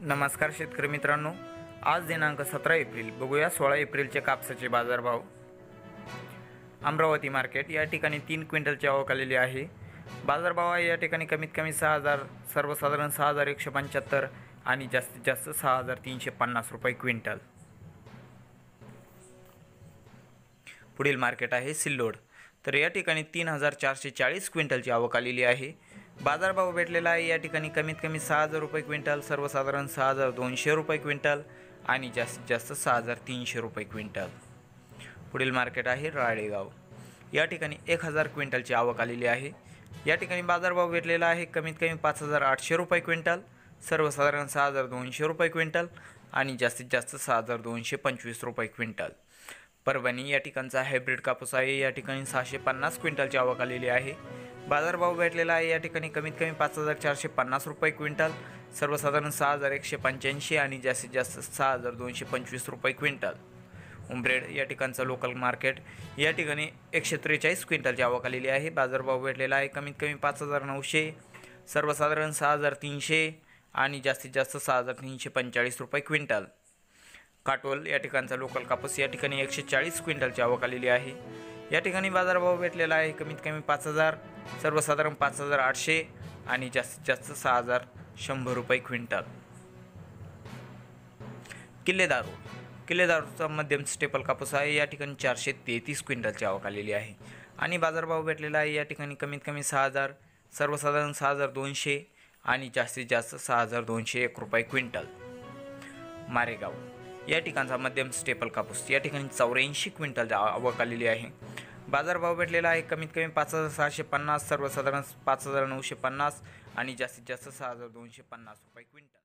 नमस्कार शेतकरी मित्रांनो. आज दिनांक सतरा एप्रिल. बघूया सोळा एप्रिलचे कापसाचे बाजारभाव. अमरावती मार्केट या ठिकाणी तीन क्विंटलची आवक आलेली आहे. बाजारभाव आहे या ठिकाणी कमीत कमी सहा हजार सर्वसाधारण सहा हजार एकशे पंच्याहत्तर आणि जास्तीत जास्त सहा हजार तीनशे पन्नास रुपये क्विंटल. पुढील मार्केट आहे सिल्लोड. तर या ठिकाणी तीन हजार चारशे चाळीस क्विंटलची आवक आलेली आहे. बाजारभाव भेटलेला आहे. या ठिकाणी कमीत कमी सहा हजार रुपये क्विंटल सर्वसाधारण सहा हजार दोनशे रुपये क्विंटल आणि जास्तीत जास्त सहा हजार तीनशे रुपये क्विंटल. पुढील मार्केट आहे राळेगाव. या ठिकाणी एक हजार क्विंटलची आवक आलेली आहे. या ठिकाणी बाजारभाव भेटलेला आहे. कमीत कमी पाच हजार आठशे रुपये क्विंटल सर्वसाधारण सहा हजार दोनशे रुपये क्विंटल आणि जास्तीत जास्त सहा हजार दोनशे पंचवीस रुपये क्विंटल. परभणी या ठिकाणचा हायब्रिड कापूस आहे. या ठिकाणी सहाशे पन्नास क्विंटलची आवक आलेली आहे. बाजारभाव भेटलेला आहे. या ठिकाणी कमीत कमी पाच हजार चारशे पन्नास रुपये क्विंटल सर्वसाधारण सहा हजार एकशे पंच्याऐंशी आणि जास्तीत जास्त सहा हजार दोनशे पंचवीस रुपये क्विंटल. उमरेड या ठिकाणचं लोकल मार्केट या ठिकाणी एकशे त्रेचाळीस क्विंटलची आवक आलेली आहे. बाजारभाव भेटलेला आहे. कमीत कमी पाच हजार नऊशे सर्वसाधारण सहा हजार तीनशे आणि जास्तीत जास्त सहा हजार तीनशे पंचेचाळीस रुपये क्विंटल. काटोल या ठिकाणचा लोकल कापूस या ठिकाणी एकशे चाळीस क्विंटलची आवक आलेली आहे. या ठिकाणी बाजारभाव भेटलेला आहे. कमीत कमी पाच हजार सर्वसाधारण पाच हजार आठशे आणि जास्तीत जास्त सहा हजार शंभर रुपये क्विंटल. किल्लेदारू किल्लेदारूचा मध्यम स्टेपल कापूस आहे. या ठिकाणी चारशे तेहतीस क्विंटलची आवक आलेली आहे. आणि बाजारभाव भेटलेला आहे. या ठिकाणी कमीत कमी सहा हजार सर्वसाधारण सहा हजार दोनशे आणि जास्तीत जास्त सहा हजार दोनशे एक रुपये क्विंटल. मारेगाव या ठिकाणचा मध्यम स्टेपल कापूस. या ठिकाणी चौऱ्याऐंशी क्विंटल आवक आलेली आहे. बाजारभाव भेटलेला आहे. कमीत कमी पाच हजार सहाशे पन्नास सर्वसाधारण पाच हजार नऊशे पन्नास आणि जास्तीत जास्त सहा हजार दोनशे पन्नास रुपये क्विंटल.